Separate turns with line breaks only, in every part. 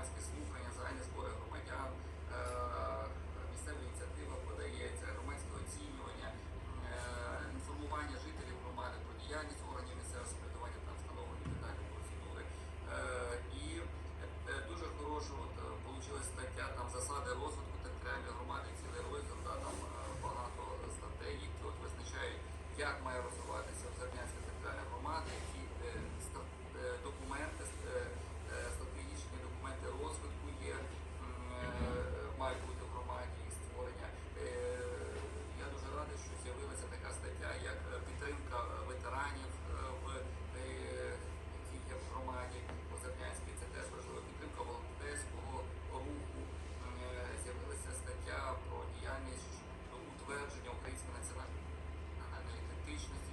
громадські слухання, загальні збори громадян, е, місцева ініціатива подається, громадське оцінювання, е, інформування жителів громади про діяльність органів місцевого самоврядування та встановлення детальної процедури. Е, і дуже хороша от, вийшла стаття там засади розвитку територіальної громади, цілий розділ, да, там багато статей, які от визначають, як має розвиватися. європейська національна аналітичність.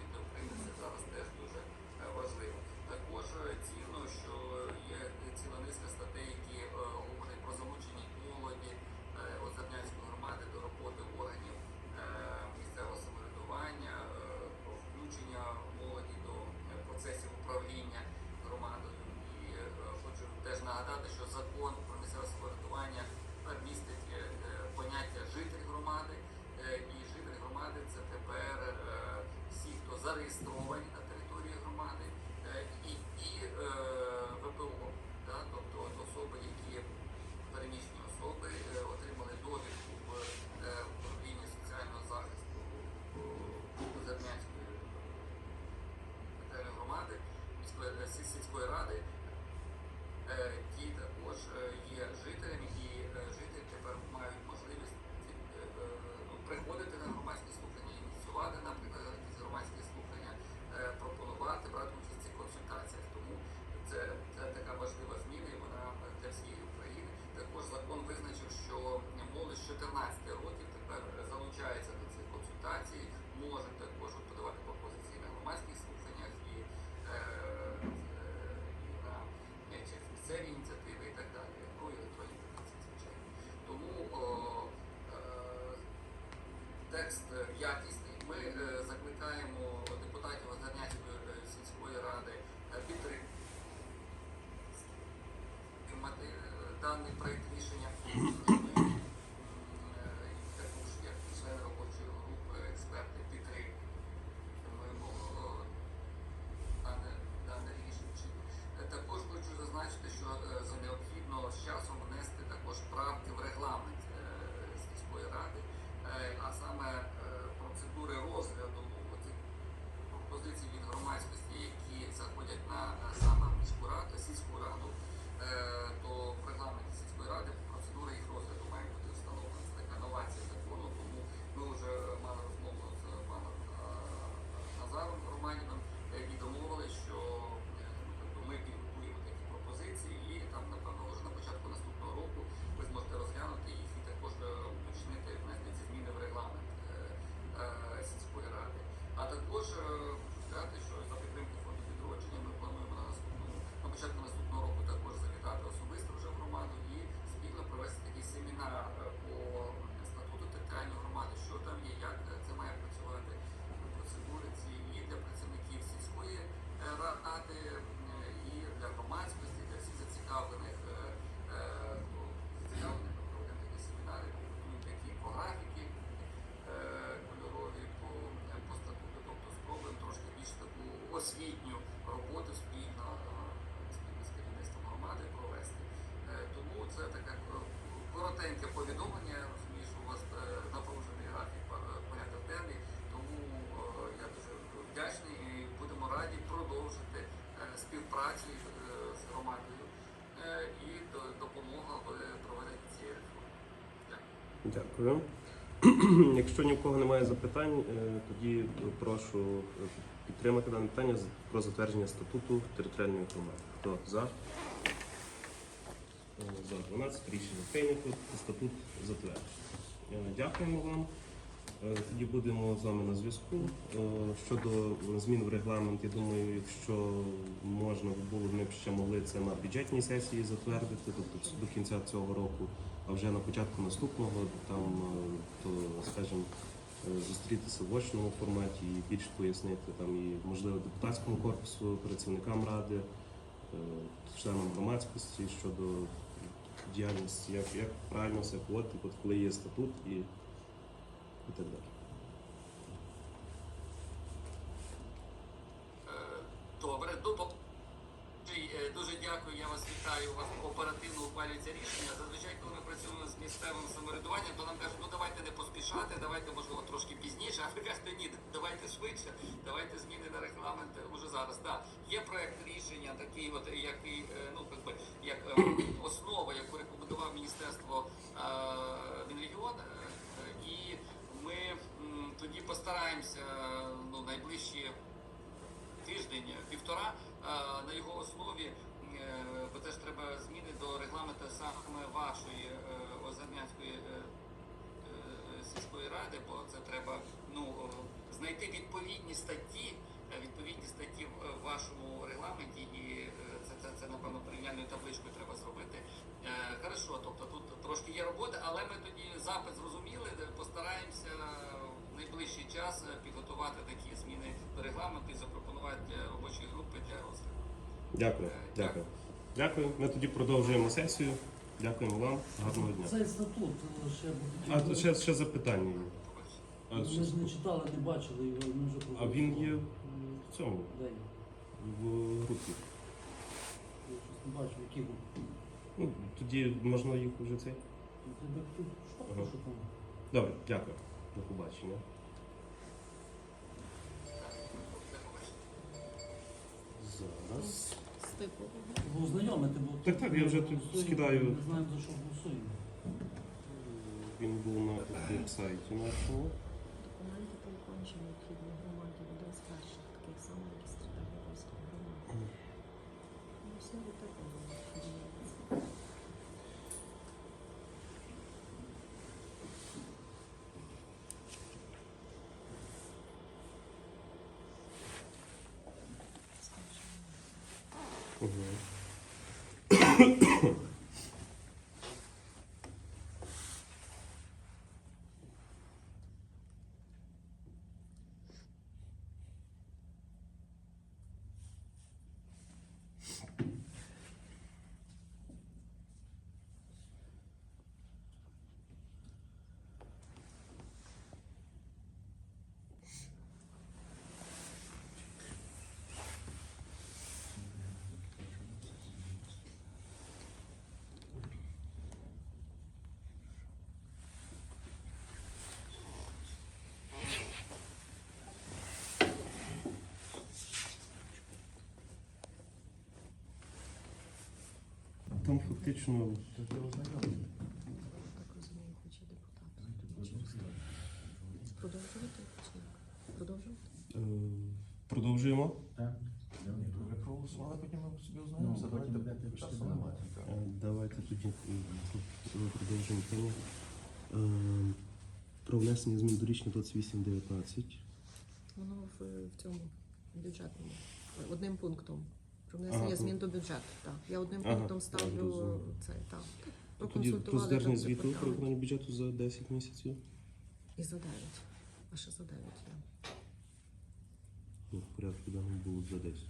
волонтерів, ініціативи і так далі, ну якою твої звичайно. Тому о, е, текст якісний. Ми е, закликаємо депутатів Озернянської е, сільської ради е, підтримати даний проєкт. освітню роботу спільно е, спільно з керівництвом громади провести. Е, тому це таке е, коротеньке повідомлення. Розумію, що у вас напружений графік порядок денний, тому я дуже вдячний і будемо раді продовжити співпрацю з громадою і допомога в проведенні цієї реформи. Дякую.
Дякую. Якщо ні в кого немає запитань, тоді прошу. Підтримати дане питання про затвердження статуту територіальної громади. Хто за? За 12 рішення прийнято. Статут затверджений? Е, дякуємо вам. Е, тоді будемо з вами на зв'язку. Е, щодо змін в регламент, я думаю, якщо можна було, ми б ще могли це на бюджетній сесії затвердити, тобто до кінця цього року, а вже на початку наступного, там, то, скажімо, Е, зустрітися в очному форматі і більше пояснити там і можливо депутатському корпусу, працівникам ради, е, членам громадськості щодо діяльності, як як правильно все поводити, коли є статут і, і так далі.
Е, добре, дуже дякую. Я вас вітаю. У вас оперативно ухвалюється рішення. Зазвичай, коли ми працюємо з місцевим самоврядуванням, то нам кажуть, ну давайте не поспішати, давайте можливо трошки пізніше. А ви кажете, ні, давайте швидше, давайте зміни на регламент уже зараз. Так, є проект рішення, такий, от який е, ну якби як е, основа, яку рекомендував міністерство е, Мінрегіон. І ми тоді постараємося ну найближчі тиждень, півтора е, на його основі, е, бо теж треба зміни до регламенту саме вашої е, Озернянської е, сільської ради, бо це треба ну знайти відповідні статті, відповідні статті в вашому регламенті, і це, це, це напевно порівняльною табличкою треба зробити. Хорошо, тобто тут трошки є роботи, але ми тоді запит зрозуміли, постараємося в найближчий час підготувати такі зміни до регламенту і запропонувати для робочої групи для розгляду.
Дякую, дякую. Дякую. Ми тоді продовжуємо сесію. Дякуємо вам. Гарного дня.
Цей статут е, ще
А ще, ще запитання. є. А,
Ми ж не читали, не бачили його, ми вже
а він є в цьому,
Де
в групі.
Я щось не бачу, які групи.
Ну, тоді можна їх уже цей.
Тебе тут що,
Ага.
що там?
Добре, дякую. До побачення. Зараз.
Бо ознайомити, бо
Так, так, я вже тут
голосуємо,
скидаю.
Не знаю, за що голосуємо.
Він був на веб-сайті нашому.
Документи по виконанню необхідні громаді буде спершу, таких самих, як і реєстраційних розвитку громади. Ну, все від такого ハ
ハハ。Там фактично
Так розумію, хоче депутат. Продовжувати? Продовжувати?
е, продовжуємо.
Ви проголосували, потім ми собі узнаємося. Давайте часу немає.
Е, Давайте тоді м, продовжимо тему. Е, Про внесення змін до рішення 2819.
Воно в, в цьому бюджетному. Одним пунктом. Про внесення
Ага.
змін до бюджету. Так. Я одним
Ага,
пунктом
я
ставлю
зрозумів.
це. Так.
Тоді про
Проконсультували
здержання
там
звіту про
департамент.
виконання бюджету за 10 місяців.
І за 9. А ще за 9 є.
Ну, в порядку денному було за 10.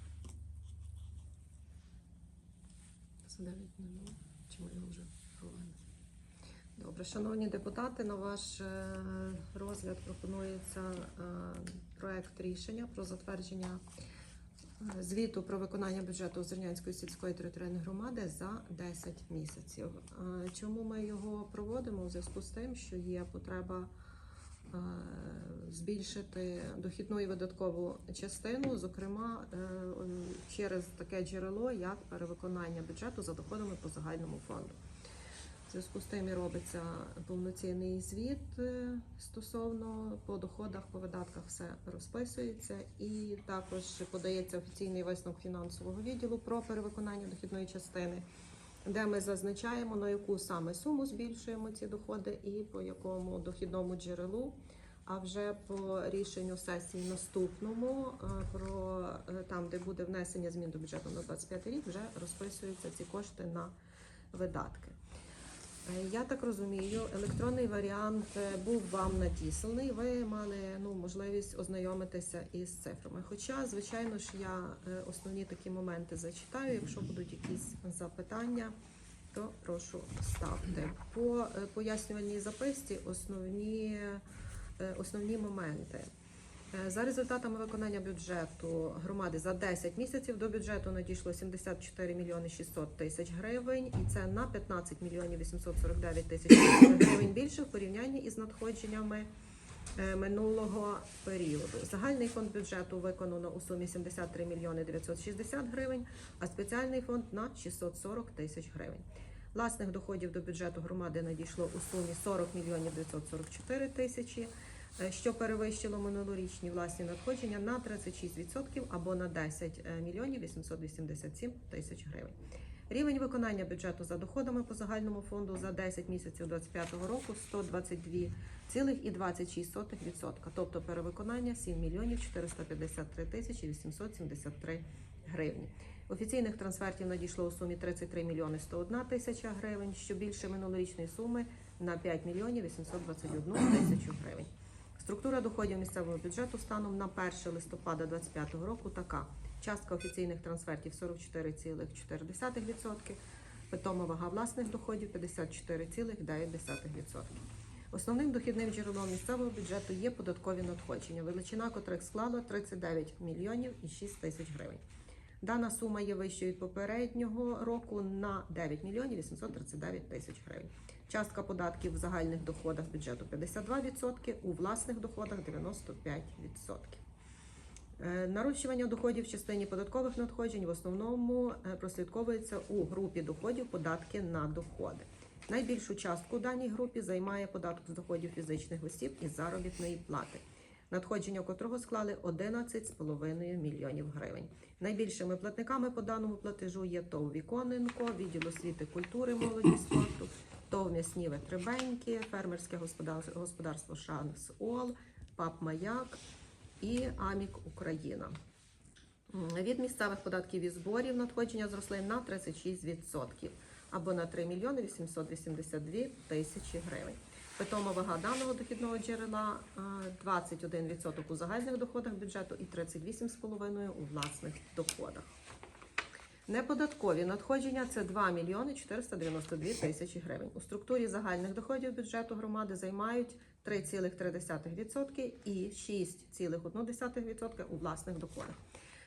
За 9 не було? Чи ми його вже провели? Добре, шановні депутати, на ваш е, розгляд пропонується е, проект рішення про затвердження звіту про виконання бюджету Озернянської сільської територіальної громади за 10 місяців. Чому ми його проводимо? У зв'язку з тим, що є потреба е, збільшити дохідну і видаткову частину, зокрема е, через таке джерело, як перевиконання бюджету за доходами по загальному фонду. В зв'язку з тим і робиться повноцінний звіт е, стосовно по доходах, по видатках все розписується, і також подається офіційний висновок фінансового відділу про перевиконання дохідної частини, де ми зазначаємо на яку саме суму збільшуємо ці доходи і по якому дохідному джерелу. А вже по рішенню сесії наступному е, про е, там, де буде внесення змін до бюджету на 25 рік, вже розписуються ці кошти на видатки. Е, Я так розумію, електронний варіант е, був вам надісланий. Ви мали ну, можливість ознайомитися із цифрами. Хоча, звичайно ж, я е, основні такі моменти зачитаю. Якщо будуть якісь запитання, то прошу ставте. По пояснювальній записці основні, основні моменти. Е, За результатами виконання бюджету громади за 10 місяців до бюджету надійшло 74 мільйони 600 тисяч гривень, і це на 15 мільйонів 849 тисяч гривень більше в порівнянні із надходженнями е, минулого періоду. Загальний фонд бюджету виконано у сумі 73 мільйони 960 гривень, а спеціальний фонд на 640 тисяч гривень. Власних доходів до бюджету громади надійшло у сумі 40 мільйонів 944 тисячі, що перевищило минулорічні власні надходження на 36% або на 10 мільйонів 887 тисяч гривень. Рівень виконання бюджету за доходами по загальному фонду за 10 місяців 2025 року 122,26%, тобто перевиконання 7 мільйонів 453 тисячі 873 гривні. Офіційних трансфертів надійшло у сумі 33 мільйони 101 тисяча гривень, що більше минулорічної суми на 5 мільйонів 821 тисячу гривень. Структура доходів місцевого бюджету станом на 1 листопада 2025 року така. Частка офіційних трансфертів 44,4%, питома вага власних доходів 54,9%. Основним дохідним джерелом місцевого бюджету є податкові надходження, величина котрих склала 39 мільйонів і 6 тисяч гривень. Дана сума є вищою від попереднього року на 9 мільйонів 839 тисяч гривень. Частка податків в загальних доходах бюджету 52%, у власних доходах 95%. Е, Нарощування доходів в частині податкових надходжень в основному е, прослідковується у групі доходів податки на доходи. Найбільшу частку в даній групі займає податок з доходів фізичних осіб із заробітної плати, надходження котрого склали 11,5 мільйонів гривень. Найбільшими платниками по даному платежу є ТОВ Віконенко, відділ освіти, культури, молоді, спорту, ТОВ М'ясні Витребеньки, фермерське господар- господарство Шанс ОЛ, ПАП Маяк і АМІК Україна. Від місцевих податків і зборів надходження зросли на 36% або на 3 мільйони 882 тисячі гривень. Питома вага даного дохідного джерела е, 21% у загальних доходах бюджету і 38,5% у власних доходах. Неподаткові надходження це 2 мільйони 492 тисячі гривень. У структурі загальних доходів бюджету громади займають 3,3% і 6,1% у власних доходах.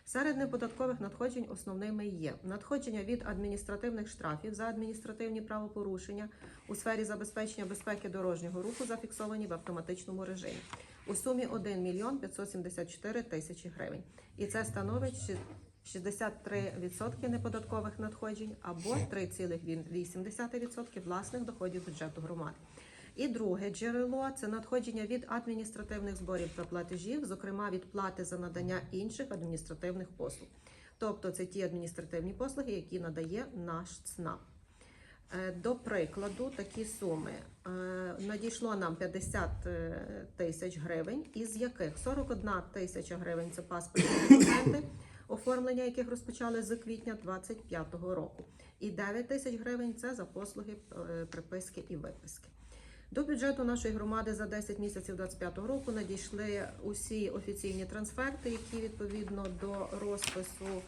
Серед неподаткових надходжень основними є надходження від адміністративних штрафів за адміністративні правопорушення у сфері забезпечення безпеки дорожнього руху, зафіксовані в автоматичному режимі у сумі 1 мільйон 574 тисячі гривень. І це становить 63% неподаткових надходжень або 3,8% власних доходів бюджету громади. І друге джерело це надходження від адміністративних зборів та платежів, зокрема від плати за надання інших адміністративних послуг. Тобто це ті адміністративні послуги, які надає наш ЦНАП. Е, До прикладу, такі суми Е, надійшло нам 50 е, тисяч гривень, із яких 41 тисяча гривень це паспортні документи, оформлення яких розпочали з квітня 2025 року, і 9 тисяч гривень це за послуги е, приписки і виписки. До бюджету нашої громади за 10 місяців 2025 року надійшли усі офіційні трансферти, які відповідно до розпису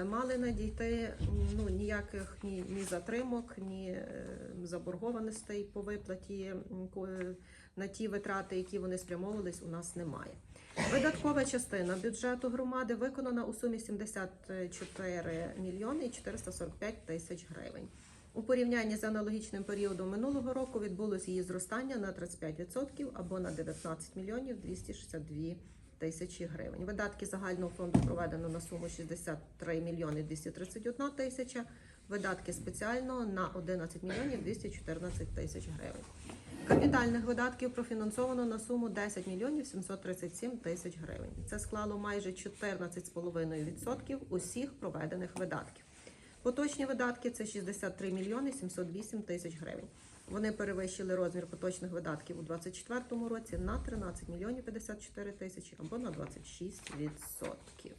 е, мали надійти. Ну ніяких ні, ні затримок, ні е, заборгованостей по виплаті на ті витрати, які вони спрямовувались, у нас немає. Видаткова частина бюджету громади виконана у сумі 74 мільйони 445 тисяч гривень. У порівнянні з аналогічним періодом минулого року відбулось її зростання на 35% або на 19 мільйонів 262 тисячі гривень. Видатки загального фонду проведено на суму 63 мільйони 231 тисяча. Видатки спеціального на 11 мільйонів 214 тисяч гривень. Капітальних видатків профінансовано на суму 10 мільйонів 737 тисяч гривень. Це склало майже 14,5% усіх проведених видатків. Поточні видатки це 63 мільйони 708 тисяч гривень. Вони перевищили розмір поточних видатків у 2024 році на 13 мільйонів 54 тисячі або на 26%.